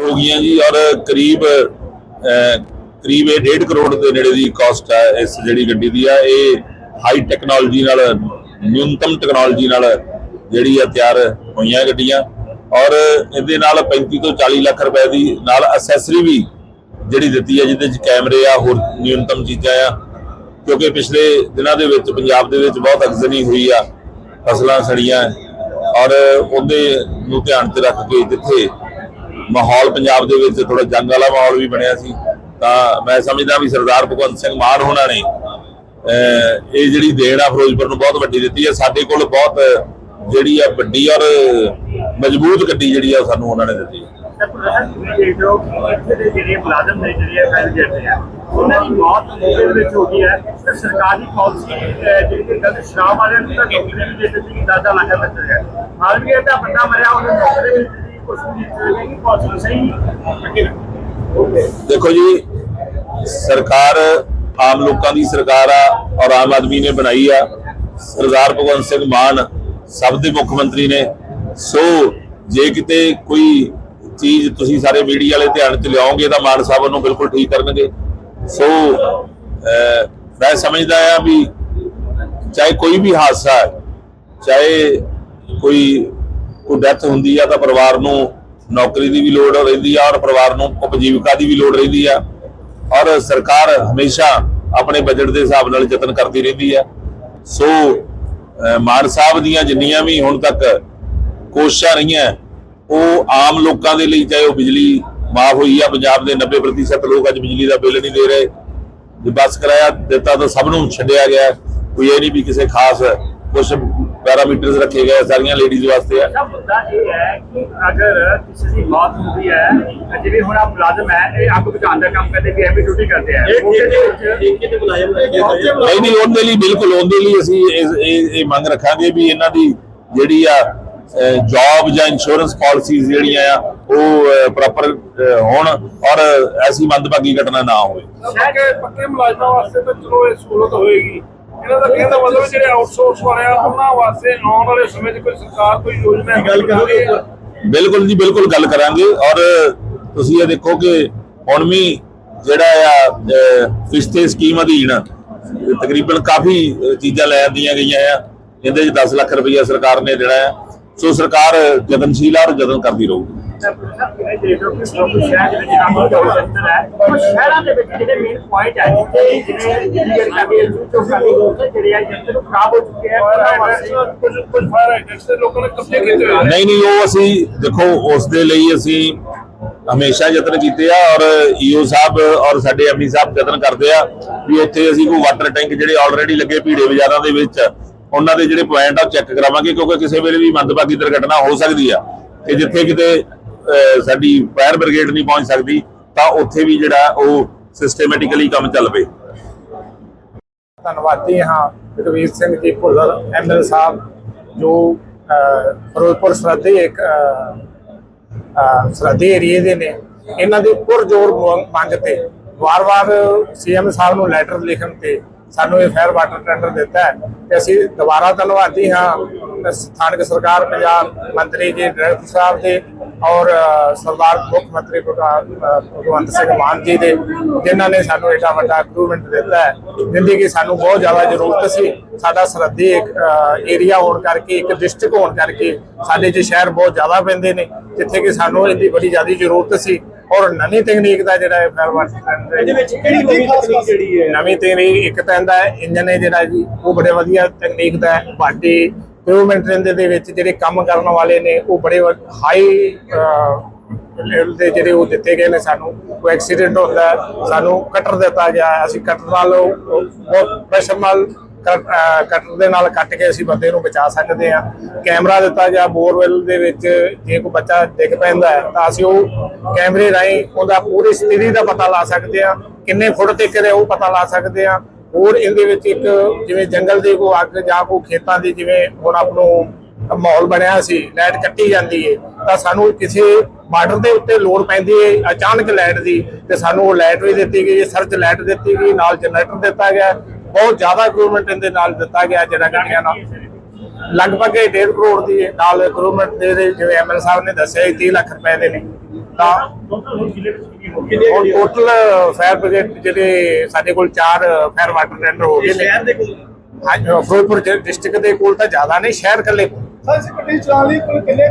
ਹੋ ਗਈਆਂ ਜੀ, ਔਰ ਕਰੀਬ ਕਰੀਬ ਇਹ 1.5 ਕਰੋੜ ਦੇ ਨੇੜੇ ਦੀ ਕਾਸਟ ਹੈ ਇਸ ਜਿਹੜੀ ਗੱਡੀ ਦੀ ਆ। ਇਹ ਹਾਈ ਟੈਕਨੋਲੋਜੀ ਨਾਲ ਨਿਊਨਤਮ ਟੈਕਨੋਲੋਜੀ ਨਾਲ ਜਿਹੜੀ ਆ ਤਿਆਰ ਹੋਈਆਂ ਗੱਡੀਆਂ। ਔਰ ਇਹਦੇ ਨਾਲ 35 ਤੋਂ 40 ਲੱਖ ਰੁਪਏ ਦੀ ਨਾਲ ਅਸੈਸਰੀ ਵੀ ਜਿਹੜੀ ਦਿੱਤੀ ਹੈ ਜਿਹਦੇ ਵਿੱਚ ਕੈਮਰੇ ਆ, ਹੋਰ ਨਿਊਨਤਮ ਚੀਜ਼ਾਂ ਆ। ਕਿਉਂਕਿ ਪਿਛਲੇ ਦਿਨਾਂ ਦੇ ਵਿੱਚ, ਪੰਜਾਬ ਦੇ ਵਿੱਚ ਬਹੁਤ ਅਗਜ਼ਨੀ ਹੋਈ ਆ, ਫਸਲਾਂ ਸੜੀਆਂ। ਔਰ ਉਹਦੇ ਨੂੰ ਧਿਆਨ 'ਚ ਰੱਖ ਕੇ ਜਿੱਥੇ ਮਾਹੌਲ ਪੰਜਾਬ ਦੇ ਵਿੱਚ ਥੋੜਾ ਜੰਗ ਵਾਲਾ ਮਾਹੌਲ ਵੀ ਬਣਿਆ ਸੀ। ਤਾਂ ਮੈਂ ਸਮਝਦਾ ਵੀ ਸਰਦਾਰ ਭਗਵੰਤ ਸਿੰਘ ਮਾਨ ਹੋਣਾ ਨੇ ਇਹ ਜਿਹੜੀ ਦੇਣ ਆ ਫਿਰੋਜ਼ਪੁਰ ਨੂੰ ਬਹੁਤ ਵੱਡੀ ਦਿੱਤੀ ਹੈ ਸਾਡੇ ਕੋਲ ਬਹੁਤ, ਜਿਹੜੀ ਆ ਵੱਡੀ ਔਰ ਮਜ਼ਬੂਤ ਗੱਡੀ ਜਿਹੜੀ ਆ ਸਾਨੂੰ ਉਹਨਾਂ ਨੇ ਦਿੱਤੀ। ਜਿਹੜੇ ਮੁਲਾਜ਼ਮ ਨੇ ਜਿਹੜੇ ਫੈਲ ਜਾਂਦੇ ਆ ਉਹਨਾਂ ਦੀ ਮੌਤ ਦੇ ਵਿੱਚ ਹੋ ਗਈ ਹੈ ਤੇ ਸਰਕਾਰ ਦੀ ਪਾਲਿਸੀ ਜਿਹੜੀ ਗਲਤ ਸ਼ਰਾਬ ਵਾਲਿਆਂ ਨੂੰ ਤਾਂ ਨੌਕਰੀ ਨਹੀਂ ਦੇ ਦਿੱਤੀ 10 ਲੱਖ ਰੁਪਏ ਹੈ ਹਾਲ ਵੀ ਇਹਦਾ ਬੰਦਾ ਮਰਿਆ, ਉਹਨੂੰ ਨੌਕਰੀ ਵੀ ਦੇਖੋ ਜੀ, ਸਰਕਾਰ ਆਮ ਲੋਕਾਂ ਦੀ ਸਰਕਾਰ ਆ ਔਰ ਆਮ ਆਦਮੀ ਨੇ ਬਣਾਈ ਆ। ਸਰਦਾਰ ਭਗਵੰਤ ਸਿੰਘ ਮਾਨ ਸਭ ਦੇ ਮੁੱਖ ਮੰਤਰੀ ਨੇ। ਸੋ ਜੇ ਕਿਤੇ ਕੋਈ ਚੀਜ਼ ਤੁਸੀਂ ਸਾਰੇ ਮੀਡੀਆ ਵਾਲੇ ਧਿਆਨ ਚ ਲਿਆਓਗੇ ਤਾਂ ਮਾਨ ਸਾਹਿਬ ਉਹਨੂੰ ਬਿਲਕੁਲ ਠੀਕ ਕਰਨਗੇ। ਸੋ ਮੈਂ ਸਮਝਦਾ ਆ ਵੀ ਚਾਹੇ ਕੋਈ ਵੀ ਹਾਦਸਾ ਹੈ, ਚਾਹੇ ਕੋਈ ਕੋਈ ਡੈਥ ਹੁੰਦੀ ਆ ਤਾਂ ਪਰਿਵਾਰ ਨੂੰ ਨੌਕਰੀ ਦੀ ਵੀ ਲੋੜ ਰਹਿੰਦੀ ਆ ਔਰ ਪਰਿਵਾਰ ਨੂੰ ਉਪਜੀਵਿਕਾ ਦੀ ਵੀ ਲੋੜ ਰਹਿੰਦੀ ਆ। ਔਰ ਸਰਕਾਰ ਹਮੇਸ਼ਾ ਆਪਣੇ ਬਜਟ ਦੇ ਹਿਸਾਬ ਨਾਲ ਯਤਨ ਕਰਦੀ ਰਹਿੰਦੀ ਆ। ਸੋ ਮਾਨ ਸਾਹਿਬ ਦੀਆਂ ਜਿੰਨੀਆਂ ਵੀ ਹੁਣ ਤੱਕ ਕੋਸ਼ਿਸ਼ਾਂ ਰਹੀਆਂ, ਉਹ ਆਮ ਲੋਕਾਂ ਦੇ ਲਈ, ਚਾਹੇ ਉਹ ਬਿਜਲੀ ਮਾਫ ਹੋਈ ਆ, ਪੰਜਾਬ ਦੇ 90% ਲੋਕ ਅੱਜ ਬਿਜਲੀ ਦਾ ਬਿੱਲ ਨਹੀਂ ਦੇ ਰਹੇ। ਜੇ ਬੱਸ ਕਿਰਾਇਆ ਦਿੱਤਾ ਤਾਂ ਸਭ ਨੂੰ ਛੱਡਿਆ ਗਿਆ। ਕੋਈ ਇਹ ਨਹੀਂ ਵੀ ਕਿਸੇ ਖਾਸ ਕੁਝ ਪੈਰਾਮੀਟਰਸ ਰੱਖੇ ਗਏ ਸਾਰੀਆਂ ਲੇਡੀਜ਼ ਵਾਸਤੇ ਆ। ਅੱਛਾ ਮੁੱਦਾ ਇਹ ਹੈ ਕਿ ਅਗਰ ਕਿਸੇ ਦੀ ਮੌਤ ਹੁੰਦੀ ਹੈ ਜਿਵੇਂ ਹੁਣ ਆ ਮੁਲਾਜ਼ਮ ਹੈ ਇਹ ਅੱਗ ਬੁਝਾਉਣ ਦਾ ਕੰਮ ਕਰਦੇ ਵੀ ਐਵੇਂ ਡਿਊਟੀ ਕਰਦੇ ਆ। ਨਹੀਂ ਨਹੀਂ ਉਹਦੇ ਲਈ ਬਿਲਕੁਲ ਉਹਦੇ ਲਈ ਅਸੀਂ ਇਹ ਇਹ ਮੰਗ ਰੱਖਾਂਗੇ ਵੀ ਇਹਨਾਂ ਦੀ ਜਿਹੜੀ ਆ ਜੌਬ ਜਾਂ ਇੰਸ਼ੋਰੈਂਸ ਪਾਲਿਸੀਜ਼ ਜਿਹੜੀਆਂ ਆ ਉਹ ਪ੍ਰੋਪਰ ਹੋਣ ਔਰ ਐਸੀ ਮੰਦਭਾਗੀ ਘਟਨਾ ਨਾ ਹੋਵੇ। ਪੱਕੇ ਮੁਲਾਜ਼ਮਾਂ ਵਾਸਤੇ ਤਾਂ ਚਲੋ ਇਹ ਸਹੂਲਤ ਹੋਏਗੀ। ਇਹਨਾਂ ਦਾ ਕਹਿਣ ਦਾ ਮਤਲਬ ਜਿਹੜੇ ਆਊਟਸੋਰਸ ਵਾਲੇ ਆ ਉਹਨਾਂ ਵਾਸਤੇ ਆਉਣ ਵਾਲੇ ਸਮੇਂ 'ਚ ਕੋਈ ਸਰਕਾਰ ਕੋਈ ਯੋਜਨਾ ਗੱਲ ਕਰੂਗੀ? ਬਿਲਕੁਲ ਜੀ ਬਿਲਕੁਲ ਗੱਲ ਕਰਾਂਗੇ। ਔਰ ਤੁਸੀਂ ਇਹ ਦੇਖੋ ਕਿ ਹੁਣ ਵੀ ਜਿਹੜਾ ਆ ਫਿਸਤੇ ਸਕੀਮ ਅਧੀਨ ਤਕਰੀਬਨ ਕਾਫੀ ਚੀਜ਼ਾਂ ਲੈ ਆਂਦੀਆਂ ਗਈਆਂ ਆ। ਇਹਦੇ 'ਚ 10 ਲੱਖ ਰੁਪਈਆ ਸਰਕਾਰ ਨੇ ਦੇਣਾ ਆ। ਸੋ ਸਰਕਾਰ ਯਤਨਸ਼ੀਲ ਆ ਔਰ ਯਤਨ ਕਰਦੀ ਰਹੂਗੀ। ਸ਼ਹਿਰ ਸ਼ਹਿਰਾਂ ਦੇ ਵਿੱਚ ਜਿਹੜੇ ਮੇਨ ਪੁਆਇੰਟ ਹੈ ਜਿੱਥੇ ਜਿਵੇਂ ਲੀਗਲ ਕਾਬੀ ਚੋਕਾ ਦੀ ਜਿਹੜੇ ਆ ਜਿੱਥੇ ਨੂੰ ਖਰਾਬ ਹੋ ਚੁੱਕੇ ਆ ਕੁਝ ਕੁਝ ਫਾਇਰ ਐਕਟਸ ਲੋਕਾਂ ਨੇ ਕਬਜ਼ੇ ਕੀਤੇ ਹੋਏ ਨਹੀਂ ਨਹੀਂ, ਉਹ ਅਸੀਂ ਦੇਖੋ, ਉਸ ਦੇ ਲਈ ਅਸੀਂ ਹਮੇਸ਼ਾ ਯਤਨ ਕੀਤੇ ਆ ਔਰ ਈਓ ਸਾਹਿਬ ਔਰ ਸਾਡੇ ਐਮਡੀ ਸਾਹਿਬ ਯਤਨ ਕਰਦੇ ਆ ਵੀ ਉੱਥੇ ਅਸੀਂ ਕੋਈ ਵਾਟਰ ਟੈਂਕ ਜਿਹੜੇ ਆਲਰੇਡੀ ਲੱਗੇ ਭੀੜੇ ਬਾਜ਼ਾਰਾਂ ਦੇ ਵਿੱਚ, ਉਹਨਾਂ ਦੇ ਜਿਹੜੇ ਪੁਆਇੰਟ ਆ ਚੈੱਕ ਕਰਾਵਾਂਗੇ ਕਿਉਂਕਿ ਕਿਸੇ ਵੇਲੇ ਵੀ ਮੰਦਭਾਗੀ ਦੁਰਘਟਨਾ ਹੋ ਸਕਦੀ ਆ ਕਿ ਜਿੱਥੇ ਕਿਤੇ ਸਾਡੀ ਫਾਇਰ ਬ੍ਰਿਗੇਡ ਨਹੀਂ ਪਹੁੰਚ ਸਕਦੀ, ਤਾਂ ਉੱਥੇ ਵੀ ਜਿਹੜਾ ਉਹ ਸਿਸਟੇਮੈਟਿਕਲੀ ਕੰਮ ਚੱਲ ਪਏ। ਧੰਨਵਾਦੀ ਹਾਂ, ਰਵੀਰ ਸਿੰਘ ਜੀ ਭੁੱਲਰ ਐਮਐਲ ਸਾਹਿਬ, ਜੋ ਫਿਰੋਜ਼ਪੁਰ ਸਰਹੱਦੀ ਇੱਕ ਸਰਹੱਦੀ ਏਰੀਏ ਦੇ ਨੇ, ਇਹਨਾਂ ਦੀ ਪੁਰਜੋਰ ਮੰਗ- ਮੰਗ ਤੇ ਵਾਰ-ਵਾਰ ਸੀਐਮ ਸਾਹਿਬ ਨੂੰ ਲੈਟਰ ਲਿਖਣ ਤੇ ਸਾਨੂੰ ਇਹ ਫਾਇਰ ਵਾਟਰ ਟੈਂਡਰ ਦਿੱਤਾ ਹੈ ਤੇ ਅਸੀਂ ਦੁਬਾਰਾ ਧੰਨਵਾਦੀ ਹਾਂ ਸਥਾਨਕ ਸਰਕਾਰ, ਪੰਜਾਬ ਮੰਤਰੀ ਜੀ, ਡਾਇਰੈਕਟਰ ਸਾਹਿਬ ਦੇ ਔਰ ਸਰਦਾਰ ਮੁੱਖ ਮੰਤਰੀ ਭਗਵੰਤ ਸਿੰਘ ਮਾਨ ਜੀ ਦੇ, ਜਿਨ੍ਹਾਂ ਨੇ ਸਾਨੂੰ ਏਡਾ ਵੱਡਾ ਇੰਪਰੂਵਮੈਂਟ ਦਿੱਤਾ ਹੈ, ਜਿੰਦੀ ਕਿ ਸਾਨੂੰ ਬਹੁਤ ਜ਼ਿਆਦਾ ਜ਼ਰੂਰਤ ਸੀ। ਸਾਡਾ ਸਰਹੱਦੀ ਇੱਕ ਏਰੀਆ ਹੋਣ ਕਰਕੇ, ਇੱਕ ਡਿਸਟ੍ਰਿਕਟ ਹੋਣ ਕਰਕੇ ਸਾਡੇ 'ਚ ਸ਼ਹਿਰ ਬਹੁਤ ਜ਼ਿਆਦਾ ਪੈਂਦੇ ਨੇ, ਜਿੱਥੇ ਕਿ ਸਾਨੂੰ ਇਹਦੀ ਬੜੀ ਜ਼ਿਆਦਾ ਜ਼ਰੂਰਤ ਸੀ। ਔਰ ਨਵੀਂ ਟੈਕਨੀਕ ਦਾ ਜਿਹੜਾ ਇਹ ਫਾਇਰ ਵਾਟਰ ਇਹਦੇ ਵਿੱਚ ਕਿਹੜੀ ਨਵੀਂ ਤਕਨੀਕ ਜਿਹੜੀ ਹੈ? ਨਵੀਂ ਤਕਨੀਕ ਇੱਕ ਤਾਂ ਇਹਦਾ ਇੰਜਨ ਹੈ ਜਿਹੜਾ ਜੀ ਉਹ ਬੜੇ ਵਧੀਆ ਤਕਨੀਕ ਦਾ ਹੈ। ਬਾਡੀ ਇੰਪਰੂਵਮੈਂਟ ਰਹਿੰਦੇ ਦੇ ਵਿੱਚ ਜਿਹੜੇ ਕੰਮ ਕਰਨ ਵਾਲੇ ਨੇ ਉਹ ਬੜੇ ਹਾਈ ਲੈਵਲ ਦੇ ਜਿਹੜੇ ਉਹ ਦਿੱਤੇ ਗਏ ਨੇ ਸਾਨੂੰ। ਕੋਈ ਐਕਸੀਡੈਂਟ ਹੁੰਦਾ ਸਾਨੂੰ ਕਟਰ ਦਿੱਤਾ ਗਿਆ। ਅਸੀਂ ਕਟਰ ਨਾਲ ਬਹੁਤ ਪ੍ਰੈਸ਼ਰ ਨਾਲ ਕਟਰ ਦੇ ਨਾਲ ਕੱਟ ਕੇ ਅਸੀਂ ਬੰਦੇ ਨੂੰ ਬਚਾ ਸਕਦੇ ਹਾਂ। ਕੈਮਰਾ ਦਿੱਤਾ ਗਿਆ ਬੋਰਵੈਲ ਦੇ ਵਿੱਚ, ਜੇ ਕੋਈ ਬੱਚਾ ਡਿੱਗ ਪੈਂਦਾ ਹੈ, ਤਾਂ ਅਸੀਂ ਉਹ ਕੈਮਰੇ ਰਾਹੀਂ ਉਹਦਾ ਪੂਰੀ ਸਥਿਤੀ ਦਾ ਪਤਾ ਲਾ ਸਕਦੇ ਹਾਂ। ਕਿੰਨੇ ਫੁੱਟ ਤੇ ਕਰੇ ਉਹ ਪਤਾ ਲਾ ਸਕਦੇ ਹਾਂ। ਹੋਰ ਇਹਦੇ ਵਿੱਚ ਇੱਕ ਜਿਵੇਂ ਜੰਗਲ ਦੀ ਕੋਈ ਅੱਗ ਜਾਂ ਕੋਈ ਖੇਤਾਂ ਦੀ ਜਿਵੇਂ ਹੁਣ ਆਪ ਨੂੰ ਮਾਹੌਲ ਬਣਿਆ ਸੀ, ਲਾਈਟ ਕੱਟੀ ਜਾਂਦੀ ਹੈ ਤਾਂ ਸਾਨੂੰ ਕਿਸੇ ਬਾਰਡਰ ਦੇ ਉੱਤੇ ਲੋੜ ਪੈਂਦੀ ਹੈ ਅਚਾਨਕ ਲਾਈਟ ਦੀ, ਤੇ ਸਾਨੂੰ ਉਹ ਲਾਈਟ ਵੀ ਦਿੱਤੀ ਗਈ ਸਰਚ ਲਾਈਟ ਦਿੱਤੀ ਗਈ, ਨਾਲ ਜਨਰੇਟਰ ਦਿੱਤਾ ਗਿਆ। ਬਹੁਤ ਜ਼ਿਆਦਾ ਇੰਪਰੂਵਮੈਂਟ ਇਹਦੇ ਨਾਲ ਦਿੱਤਾ ਗਿਆ ਜਿਹੜਾ ਗੱਡੀਆਂ ਨਾਲ ਲਗਭਗ 1.5 ਕਰੋੜ ਦੀ ਨਾਲ ਇੰਪਰੂਵਮੈਂਟ ਦੇ ਦੇ ਜਿਵੇਂ ਐਮਐਲ ਸਾਹਿਬ ਨੇ ਦੱਸਿਆ ਸੀ 30 ਲੱਖ ਰੁਪਏ ਦੇ ਨੇ। ਤਾਂ ਟੋਟਲ ਹੋ ਫਾਇਰ ਬ੍ਰਿਗੇਡ ਜਿਹੜੇ ਸਾਡੇ ਕੋਲ ਚਾਰ ਫਾਇਰ ਵਾਟਰ ਟੈਂਡਰ ਹੋ ਗਏ ਨੇ। ਸ਼ਹਿਰ ਦੇ ਕੋਲ? ਹਾਂਜੀ ਫਿਰੋਜ਼ਪੁਰ ਡਿਸਟ੍ਰਿਕਟ ਦੇ ਕੋਲ ਤਾਂ ਜ਼ਿਆਦਾ ਨਹੀਂ ਸ਼ਹਿਰ ਕੱਲੇ ਕੋਲ। ਸਰ ਅਸੀਂ ਗੱਡੀ ਚਲਾ ਲਈ ਕਿੰਨੇ